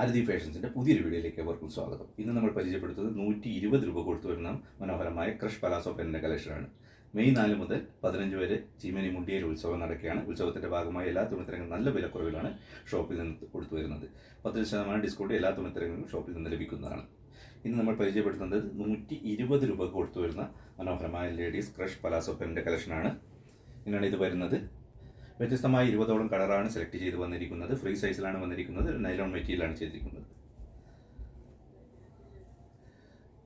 ആരതി ഫാഷൻസിന്റെ പുതിയൊരു വീഡിയോയിലേക്ക് അവർക്കും സ്വാഗതം. ഇന്ന് നമ്മൾ പരിചയപ്പെടുത്തുന്നത് നൂറ്റി ഇരുപത് രൂപ കൊടുത്തു വരുന്ന മനോഹരമായ ക്രഷ് പലാസോ പെന്നിന്റെ കളക്ഷനാണ്. മെയ് നാല് മുതൽ പതിനഞ്ച് വരെ ചീമനി മുണ്ടിയൽ ഉത്സവം നടക്കുകയാണ്. ഉത്സവത്തിന്റെ ഭാഗമായി എല്ലാ തുണിത്തരങ്ങളും നല്ല വിലക്കുറവിലാണ് ഷോപ്പിൽ നിന്ന് കൊടുത്തു വരുന്നത്. പത്ത് ശതമാനം ഡിസ്കൗണ്ട് എല്ലാ തുണിത്തരങ്ങളും ഷോപ്പിൽ നിന്ന് ലഭിക്കുന്നതാണ്. ഇന്ന് നമ്മൾ പരിചയപ്പെടുത്തുന്നത് നൂറ്റി ഇരുപത് രൂപ കൊടുത്തു വരുന്ന മനോഹരമായ ലേഡീസ് ക്രഷ് പലാസോ പെന്നിന്റെ കളക്ഷനാണ്. ഇങ്ങനെയാണ് ഇത് വരുന്നത്. വ്യത്യസ്തമായ ഇരുപതോളം കളറാണ് സെലക്ട് ചെയ്ത് വന്നിരിക്കുന്നത്. ഫ്രീ സൈസിലാണ് വന്നിരിക്കുന്നത്. നൈലോൺ മെറ്റീരിയലാണ് ചെയ്തിരിക്കുന്നത്.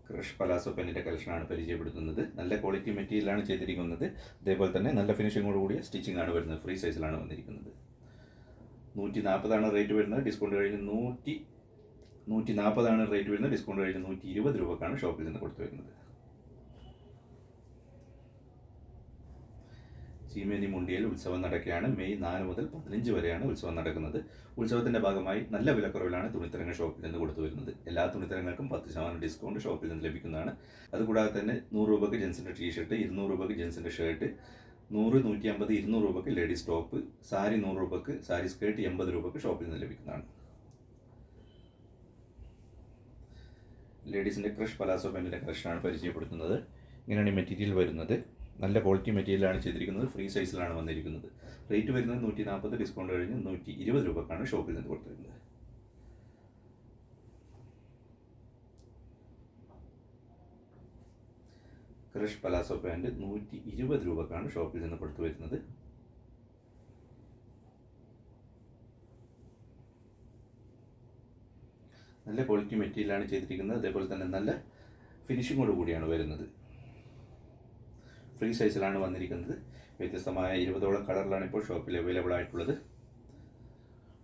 ക്രഷ് പലാസോ പെന്നിന്റെ കളക്ഷനാണ് പരിചയപ്പെടുത്തുന്നത്. നല്ല ക്വാളിറ്റി മെറ്റീരിയലാണ് ചെയ്തിരിക്കുന്നത്. അതേപോലെ തന്നെ നല്ല ഫിനിഷിങ്ങോട് കൂടിയ സ്റ്റിച്ചിങ് ആണ് വരുന്നത്. ഫ്രീ സൈസിലാണ് വന്നിരിക്കുന്നത്. നൂറ്റി നാൽപ്പതാണ് റേറ്റ് വരുന്നത്. ഡിസ്കൗണ്ട് കഴിഞ്ഞ് നൂറ്റി നൂറ്റി നാൽപ്പതാണ് റേറ്റ് വരുന്നത്. ഡിസ്കൗണ്ട് കഴിഞ്ഞ് നൂറ്റി ഇരുപത് രൂപക്കാണ് ഷോപ്പിൽ നിന്ന് കൊടുത്തു വരുന്നത്. ചീമേനി മുണ്ടിയിൽ ഉത്സവം നടക്കുകയാണ്. മെയ് നാല് മുതൽ പതിനഞ്ച് വരെയാണ് ഉത്സവം നടക്കുന്നത്. ഉത്സവത്തിന്റെ ഭാഗമായി നല്ല വിലക്കുറവിലാണ് തുണിത്തരങ്ങൾ ഷോപ്പിൽ നിന്ന് കൊടുത്തു വരുന്നത്. എല്ലാ തുണിത്തരങ്ങൾക്കും പത്ത് ശതമാനം ഡിസ്കൗണ്ട് ഷോപ്പിൽ നിന്ന് ലഭിക്കുന്നതാണ്. അതുകൂടാതെ തന്നെ നൂറ് രൂപയ്ക്ക് ജെൻസിന്റെ ടീഷർട്ട് ഇരുന്നൂറ് രൂപയ്ക്ക് ജെൻസിന്റെ ഷർട്ട് നൂറ് നൂറ്റി അമ്പത് ഇരുന്നൂറ് രൂപയ്ക്ക് ലേഡീസ് ടോപ്പ് സാരി നൂറ് രൂപയ്ക്ക് സാരി സ്കേർട്ട് എൺപത് രൂപയ്ക്ക് ഷോപ്പിൽ നിന്ന് ലഭിക്കുന്നതാണ്. ലേഡീസിന്റെ ക്രഷ് പലാസോ പാന്റിന്റെ ക്രഷാണ് പരിചയപ്പെടുത്തുന്നത്. ഇങ്ങനെയാണ് മെറ്റീരിയൽ വരുന്നത്. നല്ല ക്വാളിറ്റി മെറ്റീരിയലാണ് ചെയ്തിരിക്കുന്നത്. ഫ്രീ സൈസിലാണ് വന്നിരിക്കുന്നത്. റേറ്റ് വരുന്നത് നൂറ്റി നാൽപ്പത് ഡിസ്കൗണ്ട് കഴിഞ്ഞ് നൂറ്റി ഇരുപത് രൂപക്കാണ് ഷോപ്പിൽ നിന്ന് കൊടുത്തിരുന്നത്. ക്രഷ് പലാസോ പാന്റ് നൂറ്റി ഇരുപത് രൂപക്കാണ് ഷോപ്പിൽ നിന്ന് കൊടുത്തു വരുന്നത്. നല്ല ക്വാളിറ്റി മെറ്റീരിയലാണ് ചെയ്തിരിക്കുന്നത്. അതേപോലെ തന്നെ നല്ല ഫിനിഷിങ്ങോട് കൂടിയാണ് വരുന്നത്. ഫ്രീ സൈസിലാണ് വന്നിരിക്കുന്നത്. വ്യത്യസ്തമായ ഇരുപതോളം കളറിലാണ് ഇപ്പോൾ ഷോപ്പിൽ അവൈലബിൾ ആയിട്ടുള്ളത്.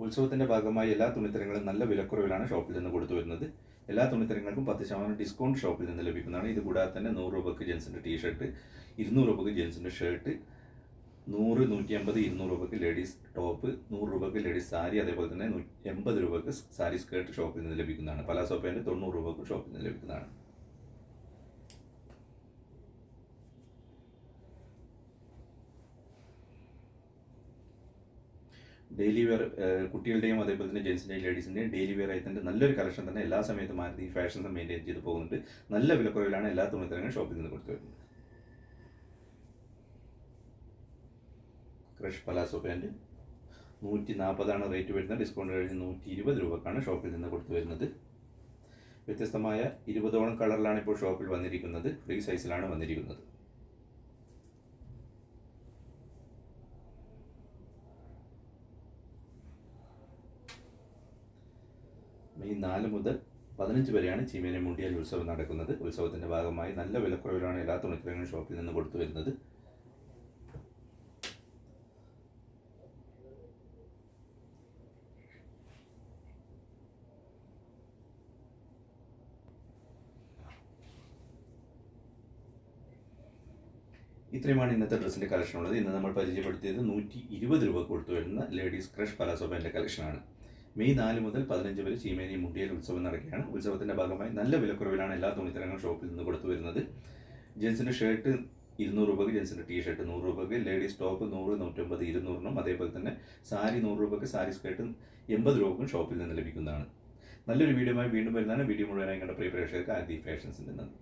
ഉത്സവത്തിന്റെ ഭാഗമായി എല്ലാ തുണിത്തരങ്ങളും നല്ല വിലക്കുറവിലാണ് ഷോപ്പിൽ നിന്ന് കൊടുത്തു വരുന്നത്. എല്ലാ തുണിത്തരങ്ങൾക്കും പത്ത് ശതമാനം ഡിസ്കൗണ്ട് ഷോപ്പിൽ നിന്ന് ലഭിക്കുന്നതാണ്. ഇത് കൂടാതെ തന്നെ നൂറ് രൂപയ്ക്ക് ജെൻസിന്റെ ടീഷർട്ട് ഇരുന്നൂറ് രൂപക്ക് ജെൻസിന്റെ ഷർട്ട് നൂറ് നൂറ്റി അമ്പത് ഇരുന്നൂറ് രൂപയ്ക്ക് ലേഡീസ് ടോപ്പ് നൂറ് രൂപയ്ക്ക് ലേഡീസ് സാരി അതേപോലെ തന്നെ എൺപത് രൂപയ്ക്ക് സാരി സ്കേർട്ട് ഷോപ്പിൽ നിന്ന് ലഭിക്കുന്നതാണ്. പലാസോ പാന്റ് തൊണ്ണൂറ് രൂപയ്ക്ക് ഷോപ്പിൽ നിന്ന് ലഭിക്കുന്നതാണ്. ഡെയിലി വെയർ കുട്ടികളുടെയും അതേപോലെ തന്നെ ജെൻസിന്റെയും ലേഡീസിന്റെയും ഡെയിലി വെയർ ആയി തന്നെ നല്ലൊരു കളക്ഷൻ തന്നെ എല്ലാ സമയത്തും മാരുതി ഫാഷൻ മെയിന്റെയിൻ ചെയ്ത് പോകുന്നുണ്ട്. നല്ല വിലക്കുറവിലാണ് എല്ലാ തുണിത്തരങ്ങളും ഷോപ്പിൽ നിന്ന് കൊടുത്തു വരുന്നത്. Crush palazzo pant. നൂറ്റി നാൽപ്പതാണ് റേറ്റ് വരുന്നത്. ഡിസ്കൗണ്ട് കഴിഞ്ഞ് നൂറ്റി ഇരുപത് രൂപക്കാണ് ഷോപ്പിൽ നിന്ന് കൊടുത്തു വരുന്നത്. വ്യത്യസ്തമായ ഇരുപതോളം കളറിലാണ് ഇപ്പോൾ ഷോപ്പിൽ വന്നിരിക്കുന്നത്. ഫ്രീ സൈസിലാണ് വന്നിരിക്കുന്നത്. മെയ് നാല് മുതൽ പതിനഞ്ച് വരെയാണ് ചീമേനെ മുണ്ടിയൽ ഉത്സവം നടക്കുന്നത്. ഉത്സവത്തിന്റെ ഭാഗമായി നല്ല വിലക്കുറവിലാണ് എല്ലാ തുണിത്തരങ്ങളും ഷോപ്പിൽ നിന്ന് കൊടുത്തു വരുന്നത്. ഇത്രയുമാണ് ഇന്നത്തെ ഡ്രസ്സിന്റെ കളക്ഷൻ ഉള്ളത്. ഇന്ന് നമ്മൾ പരിചയപ്പെടുത്തിയത് നൂറ്റി ഇരുപത് രൂപ കൊടുത്തു വരുന്ന ലേഡീസ് ക്രഷ് പലാസോ പാന്റിന്റെ കളക്ഷനാണ് മെയ് നാല് മുതൽ പതിനഞ്ച് വരെ ചീമേനി മുണ്ടിയൽ ഉത്സവം നടക്കുകയാണ്. ഉത്സവത്തിന്റെ ഭാഗമായി നല്ല വിലക്കുറവിലാണ് എല്ലാ തുണിത്തരങ്ങളും ഷോപ്പിൽ നിന്ന് കൊടുത്തു വരുന്നത്. ജെൻസിന്റെ ഷർട്ട് ഇരുന്നൂറ് രൂപയ്ക്ക് ജെൻസിന്റെ ടീ ഷർട്ട് നൂറ് രൂപയ്ക്ക് ലേഡീസ് ടോപ്പ് നൂറ് നൂറ്റമ്പത് ഇരുന്നൂറിനും അതേപോലെ തന്നെ സാരി നൂറ് രൂപയ്ക്ക് സാരി സ്കേർട്ട് എൺപത് രൂപക്കും ഷോപ്പിൽ നിന്ന് ലഭിക്കുന്നതാണ്. നല്ലൊരു വീഡിയോയുമായി വീണ്ടും വരുന്നതാണ്. വീഡിയോ മുഴുവനായി കണ്ട പ്രിയ പ്രേക്ഷകർക്ക് ആദ്യ ഫാഷൻസിന്റെ നന്ദി.